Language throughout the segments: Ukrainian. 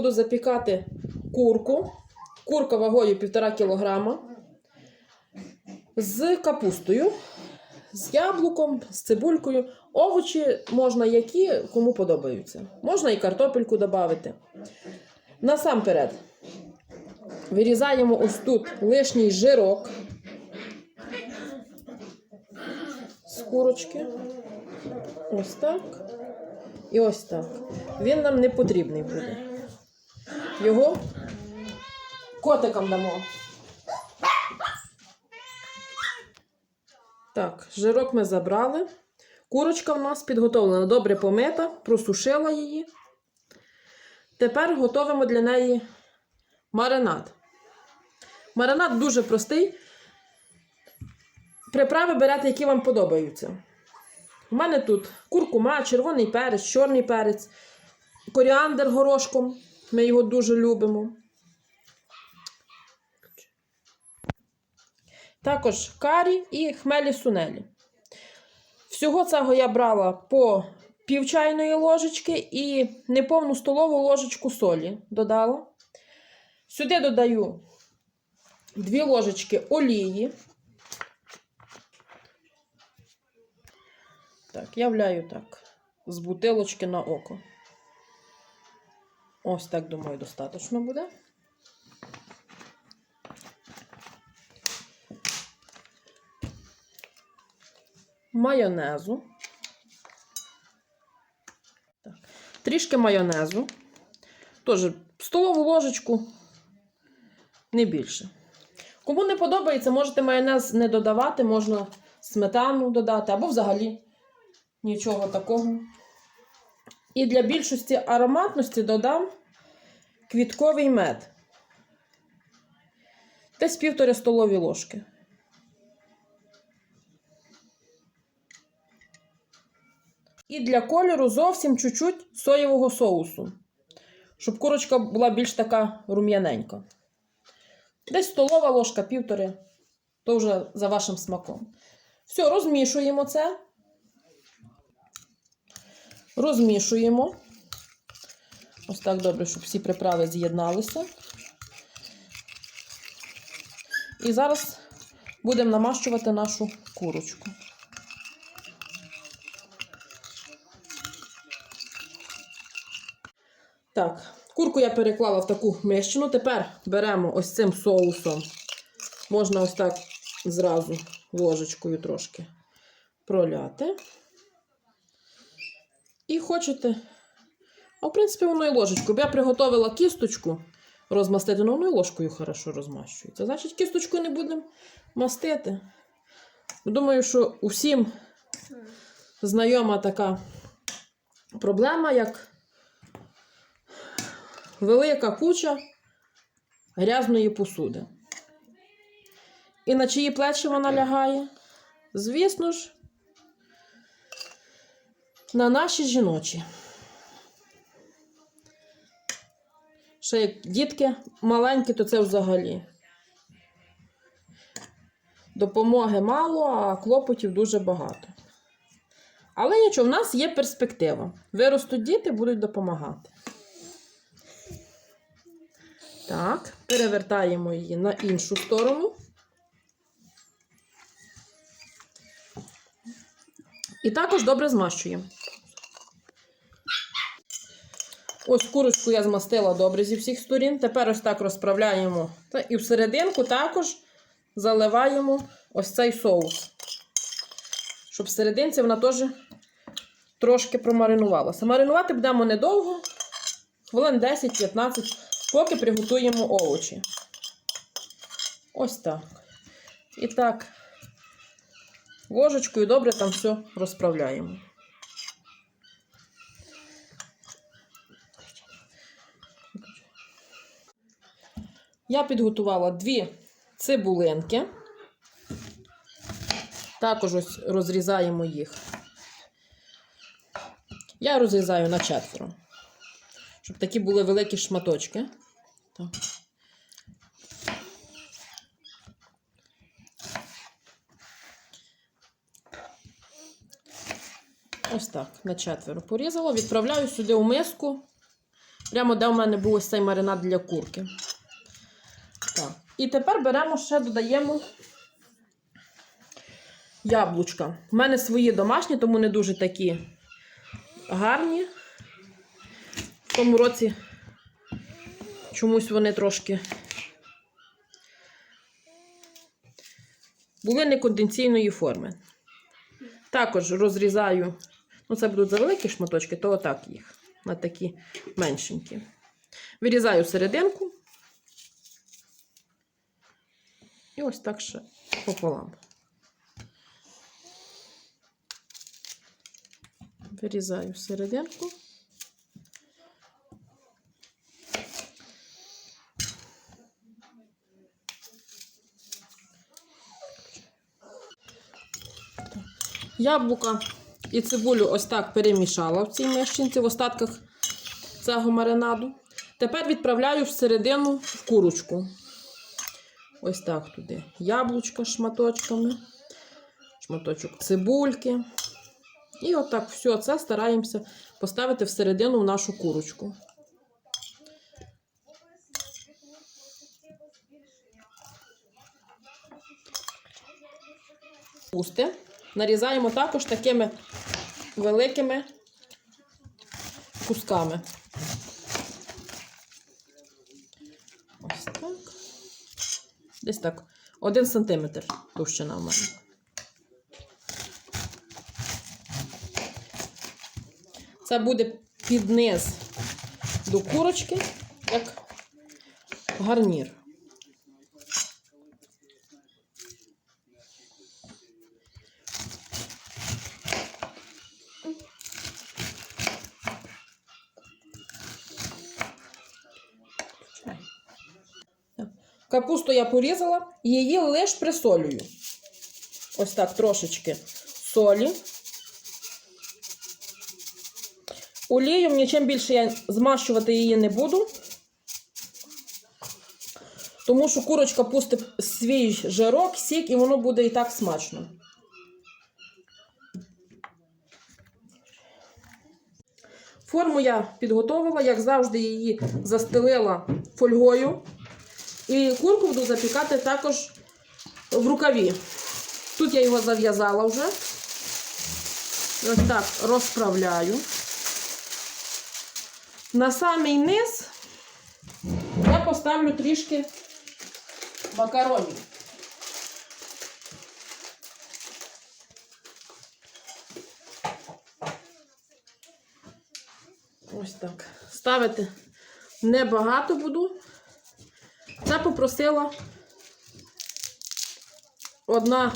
Буду запікати курку. Курка вагою 1,5 кг. З капустою, з яблуком, з цибулькою. Овочі можна які, кому подобаються. Можна і картопельку додати. Насамперед, вирізаємо ось тут лишній жирок з курочки. Ось так. І ось так. Він нам не потрібний буде. Його котикам дамо. Так, жирок ми забрали. Курочка в нас підготовлена, добре помита, просушила її. Тепер готуємо для неї маринад. Маринад дуже простий. Приправи берете, які вам подобаються. У мене тут куркума, червоний перець, чорний перець, коріандр горошком. Ми його дуже любимо. Також карі і хмелі сунелі. Всього цього я брала по пів чайної ложечки і неповну столову ложечку солі додала. Сюди додаю 2 ложечки олії. Так, я вляю так, з бутилочки на око. Ось так, думаю, достатньо буде. Майонезу. Так. Трішки майонезу. Теж столову ложечку, не більше. Кому не подобається, можете майонез не додавати, можна сметану додати, або взагалі нічого такого. І для більшості ароматності додам квітковий мед. Десь півтори столові ложки. І для кольору зовсім чуть-чуть соєвого соусу. Щоб курочка була більш така рум'яненька. Десь столова ложка, півтори, то вже за вашим смаком. Все, розмішуємо це. Розмішуємо. Ось так добре, щоб всі приправи з'єдналися. І зараз будемо намащувати нашу курочку. Так, курку я переклала в таку мищину. Тепер беремо ось цим соусом. Можна ось так зразу ложечкою трошки проляти. І хочете. А в принципі, воно і ложечкою. Бо я приготувала кісточку розмастити, ну воно і ложкою хорошо розмащується. Значить, кісточкою не будемо мастити. Думаю, що усім знайома така проблема, як велика куча грязної посуди. І на чиї плечі вона лягає? Звісно ж, на наші жіночі. Ще як дітки маленькі, то це взагалі. Допомоги мало, а клопотів дуже багато. Але нічого, в нас є перспектива. Виростуть діти, будуть допомагати. Так, перевертаємо її на іншу сторону. І також добре змащуємо. Ось курочку я змастила добре зі всіх сторін. Тепер ось так розправляємо. І всерединку також заливаємо ось цей соус. Щоб всерединці вона теж трошки промаринувалася. Маринувати будемо недовго, хвилин 10-15, поки приготуємо овочі. Ось так. І так, ложечкою добре там все розправляємо. Я підготувала дві цибулинки. Також ось розрізаємо їх. Я розрізаю на четверо, щоб такі були великі шматочки. Так. Ось так, на четверо порізала. Відправляю сюди у миску Прямо де у мене був ось цей маринад для курки. Так. І тепер беремо ще додаємо яблучка. У мене свої домашні, тому не дуже такі гарні. В тому році чомусь вони трошки були неконденційної форми. Також розрізаю, ну це будуть завеликі шматочки, то отак їх, на такі меншенькі. Вирізаю серединку. І ось так ще пополам. Вирізаю серединку. Яблука і цибулю ось так перемішала в цій мішчинці в остатках цього маринаду. Тепер відправляю всередину в курочку. Ось так туди. Яблучко шматочками, шматочок цибульки. І отак все це стараємося поставити всередину в нашу курочку. Пусти. Нарізаємо також такими великими кусками. Ось так. Десь так. Один сантиметр товщина в мене. Це буде під низ до курочки, як гарнір. Капусту я порізала, її лише присолюю. Ось так трошечки солі. Олієм нічим більше я змащувати її не буду. Тому що курочка пустить свій жирок, сік, і воно буде і так смачно. Форму я підготовила, як завжди, її застелила фольгою. І курку буду запікати також в рукаві. Тут я його зав'язала вже. Ось так розправляю. На самий низ я поставлю трішки макаронів. Ось так. Ставити небагато буду. Попросила одна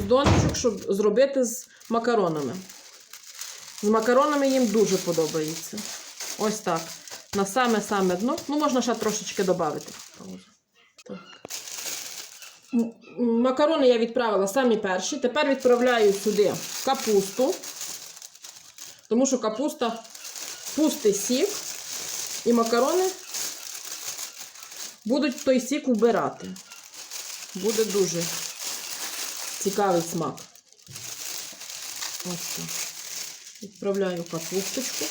з донечок, щоб зробити з макаронами. З макаронами їм дуже подобається. Ось так. На саме-саме дно. Ну, можна ще трошечки додати. Макарони я відправила самі перші. Тепер відправляю сюди капусту. Тому що капуста пустить сік. І макарони будуть той сік вбирати. Буде дуже цікавий смак. Ось так. Відправляю капусточку.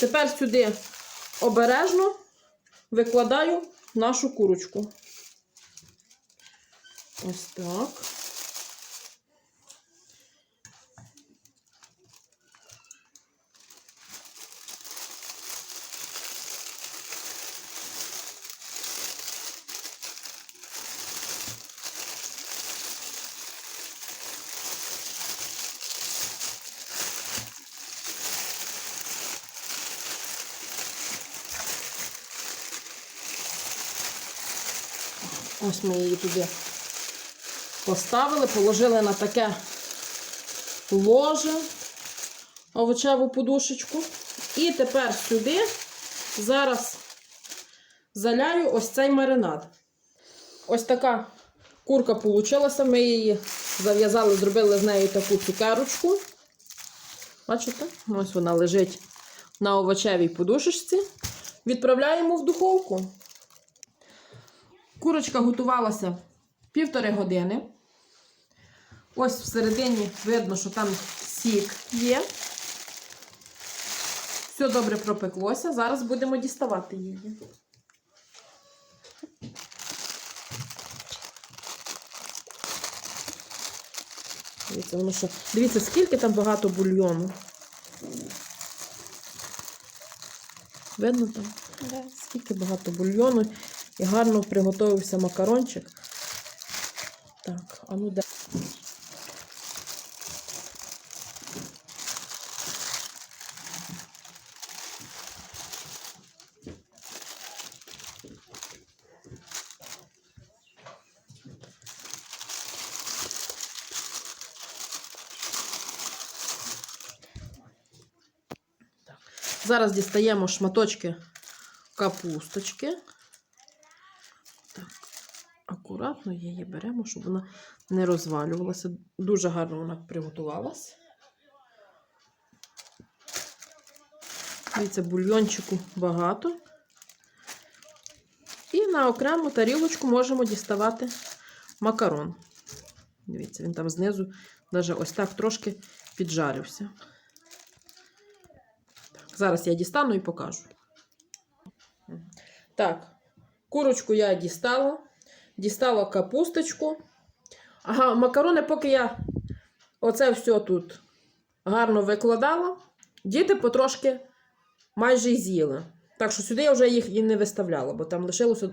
Тепер сюди обережно викладаю нашу курочку. Ось так. Ось ми її туди поставили, положили на таке ложе овочеву подушечку. І тепер сюди зараз заляю ось цей маринад. Ось така курка вийшла. Ми її зав'язали, зробили з нею таку цукерочку. Бачите? Ось вона лежить на овочевій подушечці. Відправляємо в духовку. Курочка готувалася півтори години. Ось всередині видно, що там сік є. Все добре пропеклося. Зараз будемо діставати її. Дивіться, воно що. Дивіться, скільки там багато бульйону. Видно там? Да. Скільки багато бульйону і гарно приготувався макарончик. Так, а ну де. Зараз дістаємо шматочки капусточки. Акуратно її беремо, щоб вона не розвалювалася. Дуже гарно вона приготувалась. Дивіться, бульйончику багато. І на окрему тарілочку можемо діставати макарон. Дивіться, він там знизу навіть ось так трошки піджарився. Так, зараз я дістану і покажу. Так, курочку я дістала, дістала капусточку. Ага, макарони, поки я оце все тут гарно викладала, діти потрошки майже й з'їли. Так що сюди я вже їх і не виставляла, бо там лишилося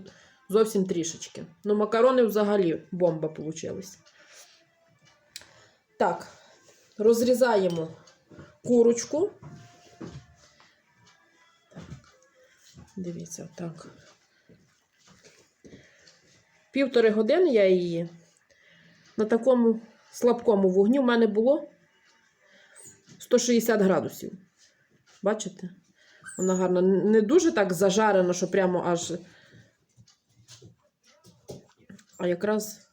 зовсім трішечки. Ну, макарони взагалі бомба получилась. Так, розрізаємо курочку. Дивіться, так. Півтори години я її на такому слабкому вогні в мене було 160 градусів. Бачите? Вона гарна. Не дуже так зажарена, що прямо аж. А якраз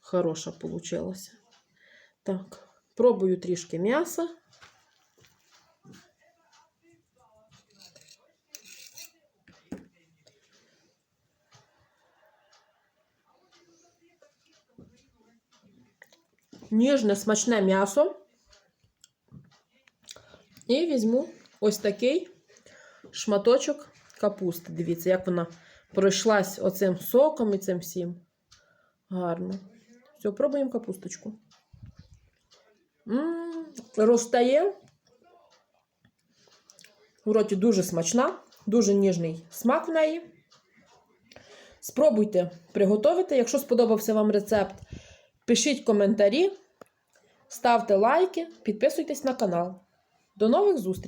хороша получилася. Так, пробую трішки м'яса. Ніжне смачне м'ясо. І візьму ось такий шматочок капусти. Дивіться, як вона пройшлась оцим соком і цим всім. Гарно. Все, пробуємо капусточку. М, Розтає. В роті дуже смачна, дуже ніжний смак в неї. Спробуйте приготувати. Якщо сподобався вам рецепт, Пишіть коментарі, ставте лайки, підписуйтесь на канал. До нових зустрічей!